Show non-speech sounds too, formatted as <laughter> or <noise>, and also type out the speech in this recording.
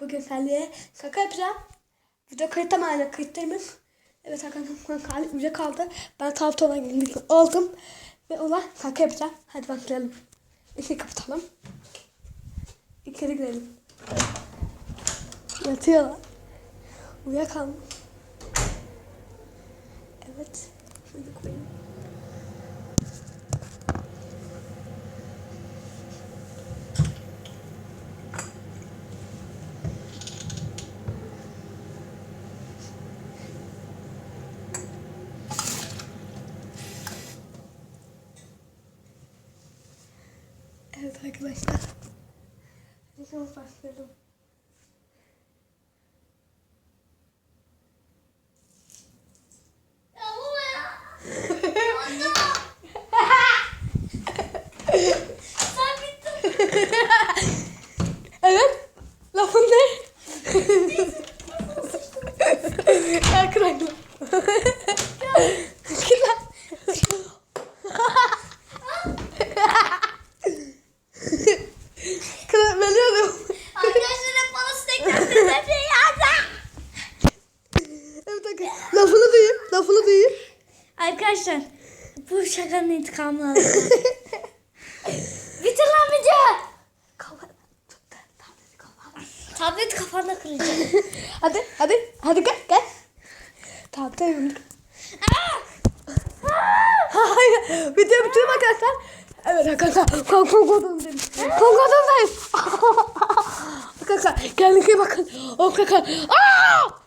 Bugün seninle şaka yapacağım. Video kayıtta mı hala kayıttayımız? Evet arkadaşlar kalp ücret kaldı. Ben tahta olan aldım. Ve ona şaka yapacağım. Hadi başlayalım. İşi kapatalım. İçeri girelim. Yatıyorlar. Uyuyakalmış. Evet. Şöyle koyayım. Evet arkadaşlar. Şimdi başlayalım. Ya ya. <laughs> Evet. Lafın ne? Ekran. <laughs> Kılan. Arkadaşlar bu şakanın intikamını alacağım. <laughs> Bitir lan video. Tablet kafana kıracağım. <laughs> Hadi hadi hadi gel gel. Tamam tamam. <laughs> Hayır. Video bitiyor arkadaşlar. Evet arkadaşlar. Kon kon kodundayım. Kon kodundayım. Arkadaşlar kendinize bakın. Oh, Arkadaşlar. Aa!